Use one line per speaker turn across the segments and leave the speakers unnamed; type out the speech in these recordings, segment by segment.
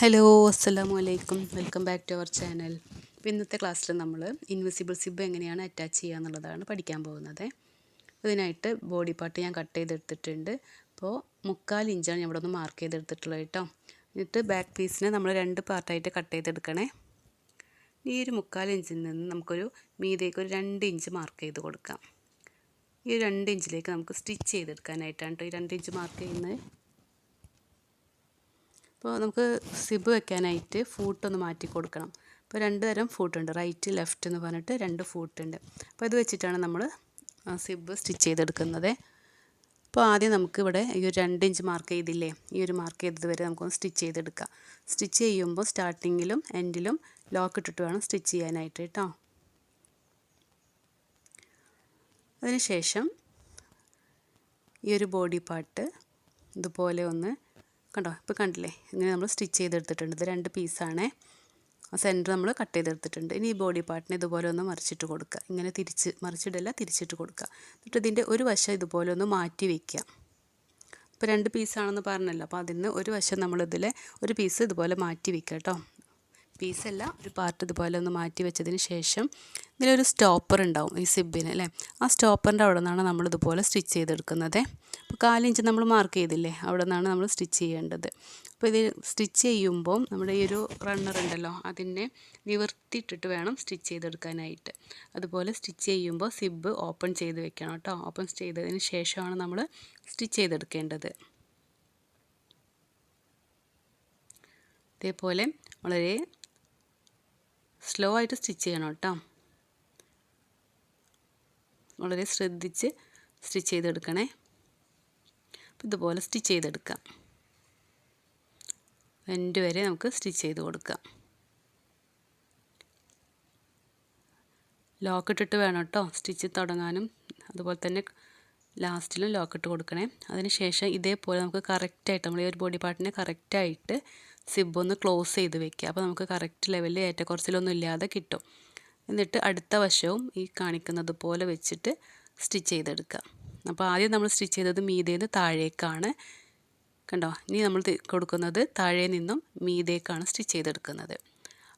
Hello അസ്സാം വലൈക്കും welcome back to our channel. അപ്പോൾ ഇന്നത്തെ ക്ലാസ്സിൽ നമ്മൾ ഇൻവിസിബിൾ സിബ് എങ്ങനെയാണ് അറ്റാച്ച് ചെയ്യുക എന്നുള്ളതാണ് പഠിക്കാൻ പോകുന്നത്. ഇതിനായിട്ട് ബോഡി പാർട്ട് ഞാൻ കട്ട് ചെയ്തെടുത്തിട്ടുണ്ട്. അപ്പോൾ മുക്കാൽ ഇഞ്ചാണ് ഞാൻ ഇവിടെ ഒന്ന് മാർക്ക് ചെയ്തെടുത്തിട്ടുള്ളത് കേട്ടോ. എന്നിട്ട് ബാക്ക് പീസിനെ നമ്മൾ രണ്ട് പാർട്ടായിട്ട് കട്ട് ചെയ്തെടുക്കണേ. ഈ ഒരു മുക്കാൽ ഇഞ്ചിൽ നിന്ന് നമുക്കൊരു മീതേക്ക് ഒരു രണ്ട് ഇഞ്ച് മാർക്ക് ചെയ്ത് കൊടുക്കാം. ഈ രണ്ട് ഇഞ്ചിലേക്ക് നമുക്ക് സ്റ്റിച്ച് ചെയ്തെടുക്കാനായിട്ടാണ് കേട്ടോ ഈ രണ്ട് ഇഞ്ച് മാർക്ക് ചെയ്യുന്നത്. അപ്പോൾ നമുക്ക് സിബ് വെക്കാനായിട്ട് ഫൂട്ടൊന്ന് മാറ്റി കൊടുക്കണം. അപ്പോൾ രണ്ട് തരം ഫൂട്ടുണ്ട്. റൈറ്റ് ലെഫ്റ്റ് എന്ന് പറഞ്ഞിട്ട് രണ്ട് ഫൂട്ടുണ്ട്. അപ്പോൾ ഇത് വെച്ചിട്ടാണ് നമ്മൾ സിബ് സ്റ്റിച്ച് ചെയ്തെടുക്കുന്നത്. അപ്പോൾ ആദ്യം നമുക്ക് ഇവിടെ ഈ ഒരു രണ്ട് ഇഞ്ച് മാർക്ക് ചെയ്തില്ലേ? ഈ ഒരു മാർക്ക് ചെയ്തത് വരെ നമുക്കൊന്ന് സ്റ്റിച്ച് ചെയ്തെടുക്കാം. സ്റ്റിച്ച് ചെയ്യുമ്പോൾ സ്റ്റാർട്ടിങ്ങിലും എൻഡിലും ലോക്ക് ഇട്ടിട്ട് വേണം സ്റ്റിച്ച് ചെയ്യാനായിട്ട് കേട്ടോ. അതിനുശേഷം ഈ ഒരു ബോഡി പാർട്ട് ഇതുപോലെ ഒന്ന് കണ്ടോ? ഇപ്പോൾ കണ്ടില്ലേ? ഇങ്ങനെ നമ്മൾ സ്റ്റിച്ച് ചെയ്തെടുത്തിട്ടുണ്ട്. ഇത് രണ്ട് പീസാണ് സെന്റർ നമ്മൾ കട്ട് ചെയ്തെടുത്തിട്ടുണ്ട്. ഇനി ഈ ബോഡി പാർട്ടിനെ ഇതുപോലെ ഒന്ന് മറിച്ചിട്ട് കൊടുക്കുക. ഇങ്ങനെ തിരിച്ച് മറിച്ചിടല്ല തിരിച്ചിട്ട് കൊടുക്കുക. എന്നിട്ട് ഇതിന്റെ ഒരു വശം ഇതുപോലെ ഒന്ന് മാറ്റി വയ്ക്കുക ഇപ്പോൾ രണ്ട് പീസാണെന്ന് പറഞ്ഞല്ലോ. അപ്പോൾ അതിൽ നിന്ന് ഒരു വശം നമ്മളിതിൽ ഒരു പീസ് ഇതുപോലെ മാറ്റി വയ്ക്കുക കേട്ടോ. പീസല്ല ഒരു പാർട്ട് ഇതുപോലെ ഒന്ന് മാറ്റി വെച്ചതിന് ശേഷം ഇതിലൊരു സ്റ്റോപ്പർ ഉണ്ടാവും ഈ സിബിന് അല്ലേ? ആ സ്റ്റോപ്പറിന്റെ അവിടെ നിന്നാണ് നമ്മൾ ഇതുപോലെ സ്റ്റിച്ച് ചെയ്തെടുക്കുന്നത്. അപ്പോൾ കാലിഞ്ച് നമ്മൾ മാർക്ക് ചെയ്തില്ലേ അവിടെ നിന്നാണ് നമ്മൾ സ്റ്റിച്ച് ചെയ്യേണ്ടത്. അപ്പോൾ ഇത് സ്റ്റിച്ച് ചെയ്യുമ്പോൾ നമ്മുടെ ഈ ഒരു റണ്ണർ ഉണ്ടല്ലോ അതിനെ നിവർത്തിയിട്ടിട്ട് വേണം സ്റ്റിച്ച് ചെയ്തെടുക്കാനായിട്ട്. അതുപോലെ സ്റ്റിച്ച് ചെയ്യുമ്പോൾ സിബ് ഓപ്പൺ ചെയ്ത് വെക്കണം കേട്ടോ. ഓപ്പൺ ചെയ്തതിന് ശേഷമാണ് നമ്മൾ സ്റ്റിച്ച് ചെയ്തെടുക്കേണ്ടത്. ഇതേപോലെ വളരെ സ്ലോ ആയിട്ട് സ്റ്റിച്ച് ചെയ്യണം കേട്ടോ വളരെ ശ്രദ്ധിച്ച് സ്റ്റിച്ച് ചെയ്തെടുക്കണേ. ഇതുപോലെ സ്റ്റിച്ച് ചെയ്തെടുക്കാം. എൻഡ് വരെ നമുക്ക് സ്റ്റിച്ച് ചെയ്ത് കൊടുക്കാം. ലോക്ക് ഇട്ടിട്ട് വേണം കേട്ടോ സ്റ്റിച്ച് തുടങ്ങാനും. അതുപോലെ തന്നെ ലാസ്റ്റിലും ലോക്ക് ഇട്ട് കൊടുക്കണേ. അതിനുശേഷം ഇതേപോലെ നമുക്ക് കറക്റ്റായിട്ട് നമ്മൾ ഈ ഒരു ബോഡി പാർട്ടിനെ കറക്റ്റായിട്ട് സിബ് ഒന്ന് ക്ലോസ് ചെയ്ത് വെക്കുക അപ്പോൾ നമുക്ക് കറക്റ്റ് ലെവലിൽ ഏറ്റക്കുറച്ചിലൊന്നും ഇല്ലാതെ കിട്ടും. എന്നിട്ട് അടുത്ത വശവും ഈ കാണിക്കുന്നത് പോലെ വെച്ചിട്ട് സ്റ്റിച്ച് ചെയ്തെടുക്കുക അപ്പോൾ ആദ്യം നമ്മൾ സ്റ്റിച്ച് ചെയ്തത് മീതേന്ന് താഴേക്കാണ്. കണ്ടോ? ഇനി നമ്മൾ കൊടുക്കുന്നത് താഴെ നിന്നും മീതേക്കാണ് സ്റ്റിച്ച് ചെയ്തെടുക്കുന്നത്.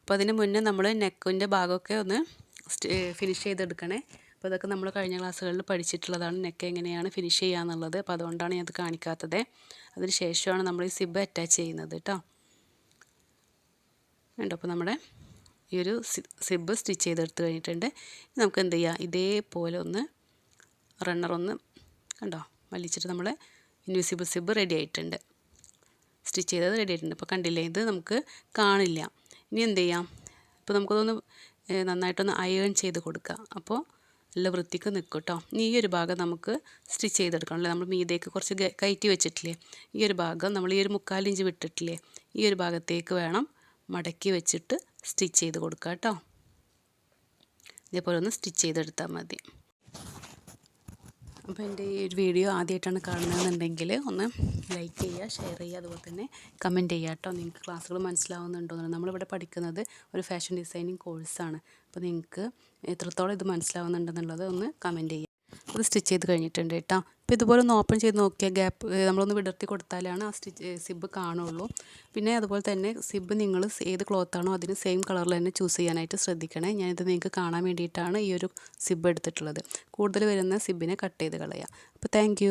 അപ്പോൾ അതിന് മുന്നേ നമ്മൾ നെക്കിന്റെ ഭാഗമൊക്കെ ഒന്ന് ഫിനിഷ് ചെയ്തെടുക്കണേ. അപ്പോൾ ഇതൊക്കെ നമ്മൾ കഴിഞ്ഞ ക്ലാസ്സുകളിൽ പഠിച്ചിട്ടുള്ളതാണ് നെക്ക് എങ്ങനെയാണ് ഫിനിഷ് ചെയ്യുക എന്നുള്ളത് അപ്പോൾ അതുകൊണ്ടാണ് ഞാൻ അത് കാണിക്കാത്തത്. അതിന് ശേഷമാണ് നമ്മൾ ഈ സിബ് അറ്റാച്ച് ചെയ്യുന്നത് കേട്ടോ കണ്ടോ? അപ്പോൾ നമ്മുടെ ഈ ഒരു സിബ് സ്റ്റിച്ച് ചെയ്തെടുത്ത് കഴിഞ്ഞിട്ടുണ്ട്. നമുക്ക് എന്ത് ചെയ്യാം? ഇതേപോലെ ഒന്ന് റണ്ണർ ഒന്ന് കണ്ടോ? വലിച്ചിട്ട് നമ്മൾ ഇൻവിസിബിൾ സിബ് റെഡി ആയിട്ടുണ്ട്. സ്റ്റിച്ച് ചെയ്തത് റെഡി ആയിട്ടുണ്ട്. അപ്പോൾ കണ്ടില്ലേ? ഇത് നമുക്ക് കാണില്ല. ഇനി എന്ത് ചെയ്യാം? ഇപ്പോൾ നമുക്കതൊന്ന് നന്നായിട്ടൊന്ന് അയേൺ ചെയ്ത് കൊടുക്കുക അപ്പോൾ നല്ല വൃത്തിക്ക് നിൽക്കും കേട്ടോ ഈ ഒരു ഭാഗം നമുക്ക് സ്റ്റിച്ച് ചെയ്തെടുക്കണം അല്ലേ നമ്മൾ മീതേക്ക് കുറച്ച് കയറ്റി വെച്ചിട്ടില്ലേ? ഈ ഒരു ഭാഗം നമ്മൾ ഈ ഒരു മുക്കാലിഞ്ച് വിട്ടിട്ടില്ലേ? ഈ ഒരു ഭാഗത്തേക്ക് വേണം മടക്കി വെച്ചിട്ട് സ്റ്റിച്ച് ചെയ്ത് കൊടുക്കുക കേട്ടോ ഇതേപോലെ ഒന്ന് സ്റ്റിച്ച് ചെയ്തെടുത്താൽ മതി. അപ്പോൾ എന്റെ ഈ ഒരു വീഡിയോ ആദ്യമായിട്ടാണ് കാണുന്നതെന്നുണ്ടെങ്കിൽ ഒന്ന് ലൈക്ക് ചെയ്യുക ഷെയർ ചെയ്യുക അതുപോലെ തന്നെ കമന്റ് ചെയ്യുക കേട്ടോ. നിങ്ങൾക്ക് ക്ലാസ്സുകൾ മനസ്സിലാവുന്നുണ്ടോ എന്ന് നമ്മളിവിടെ പഠിക്കുന്നത് ഒരു ഫാഷൻ ഡിസൈനിങ് കോഴ്സാണ് അപ്പോൾ നിങ്ങൾക്ക് എത്രത്തോളം ഇത് മനസ്സിലാവുന്നുണ്ടെന്നുള്ളത് ഒന്ന് കമന്റ് ചെയ്യുക. അത് സ്റ്റിച്ച് ചെയ്ത് കഴിഞ്ഞിട്ടുണ്ട് കേട്ടോ. അപ്പോൾ ഇതുപോലെ ഒന്ന് ഓപ്പൺ ചെയ്ത് നോക്കിയാൽ ഗ്യാപ്പ് നമ്മളൊന്ന് വിടർത്തി കൊടുത്താലാണ് ആ സ്റ്റിച്ച് സിബ് കാണുള്ളൂ. പിന്നെ അതുപോലെ തന്നെ സിബ് നിങ്ങൾ ഏത് ക്ലോത്താണോ അതിന് സെയിം കളറിൽ തന്നെ ചൂസ് ചെയ്യാനായിട്ട് ശ്രദ്ധിക്കണേ. ഞാനിത് നിങ്ങൾക്ക് കാണാൻ വേണ്ടിയിട്ടാണ് ഈ ഒരു സിബ് എടുത്തിട്ടുള്ളത്. കൂടുതൽ വരുന്ന സിബിനെ കട്ട് ചെയ്ത് കളയുക അപ്പോൾ താങ്ക്